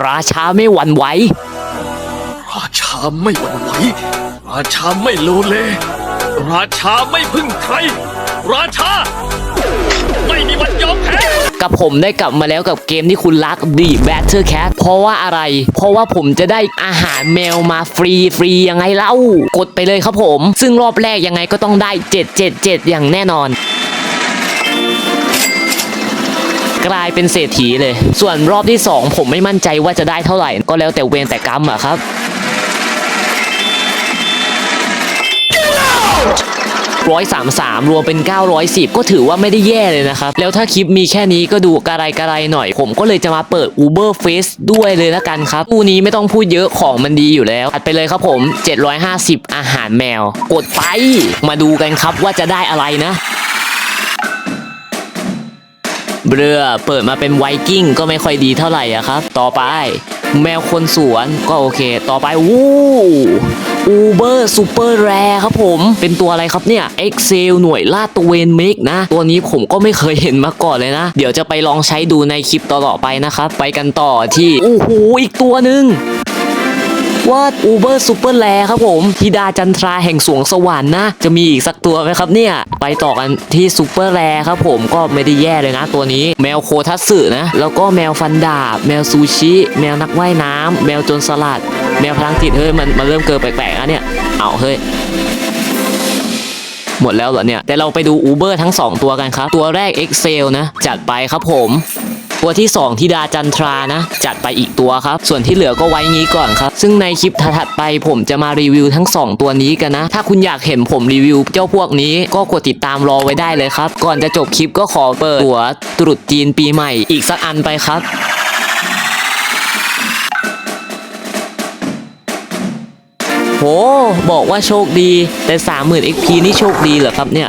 ราชาไม่หวั่นไหว ราชาไม่หวั่นไหว ราชาไม่โลเล ราชาไม่พึ่งใคร ราชา ไม่มีวันยอมแพ้ กับผมได้กลับมาแล้วกับเกมที่คุณรัก The Battle Cat เพราะว่าอะไร เพราะว่าผมจะได้อาหารแมวมาฟรีฟรียังไงเล่า กดไปเลยครับผม ซึ่งรอบแรกยังไงก็ต้องได้ 777 อย่างแน่นอน กลายเป็นเศรษฐีเลย ส่วนรอบที่ 2 ผมไม่มั่นใจว่าจะได้เท่าไหร่ ก็แล้วแต่เวรแต่กรรมอะครับ ร้อยสามสามรวมเป็น 910 ก็ถือว่าไม่ได้แย่เลยนะครับ แล้วถ้าคลิปมีแค่นี้ก็ดูกระไรกระไรหน่อย ผมก็เลยจะมาเปิด Uber Face ด้วยเลยละกันครับตู้นี้ไม่ต้องพูดเยอะของมันดีอยู่แล้วอัดไปเลยครับผม 750 อาหารแมว กดไป มาดูกันครับว่าจะได้อะไรนะ เรือเปิดมาเป็นไวกิ้งก็ไม่ค่อยดีเท่าไหร่อะครับ ต่อไป แมวคนสวนก็โอเค ต่อไปวู้อูเบอร์ซูเปอร์แรครับผม เป็นตัวอะไรครับเนี่ยเอ็กเซลหน่วยลาดตระเวนเมกนะ ตัวนี้ผมก็ไม่เคยเห็นมาก่อนเลยนะ เดี๋ยวจะไปลองใช้ดูในคลิปต่อๆไปนะครับ ไปกันต่อที่โอ้โหอีกตัวหนึ่ง ว่าอูเบอร์ซูเปอร์แลครับผมธิดาจันทราแห่งสวงสวรรค์นะ จะมีอีกสักตัวไหมครับเนี่ย ไปต่อกันที่ซูเปอร์แลครับผมก็ไม่ได้แย่เลยนะตัวนี้ แมวโคทัตสึนะ แล้วก็แมวฟันดาบ แมวซูชิ แมวนักว่ายน้ำแมวจรสลัด แมวพลังจิตเฮ้ยมันมันเริ่มเกินแปลกๆแล้วเนี่ย เอาเฮ้ยหมดแล้วเหรอเนี่ยแต่เราไปดู Uber ทั้ง 2 ตัวกันครับ ตัวแรก Excel นะ จัดไปครับผม ตัวที่ 2ที่ดาจันทรานะ จัดไปอีกตัวครับ ส่วนที่เหลือก็ไว้งี้ก่อนครับ ซึ่งในคลิปถัดไปผมจะมารีวิวทั้ง 2 ตัวนี้กันนะ ถ้าคุณอยากเห็นผมรีวิวเจ้าพวกนี้ก็กดติดตามรอไว้ได้เลยครับ ก่อนจะจบคลิปก็ขอเปิดตัวตรุษจีนปีใหม่อีกสักอันไปครับโห บอกว่าโชคดีแต่ 30,000 XP นี่โชคดีเหรอครับเนี่ย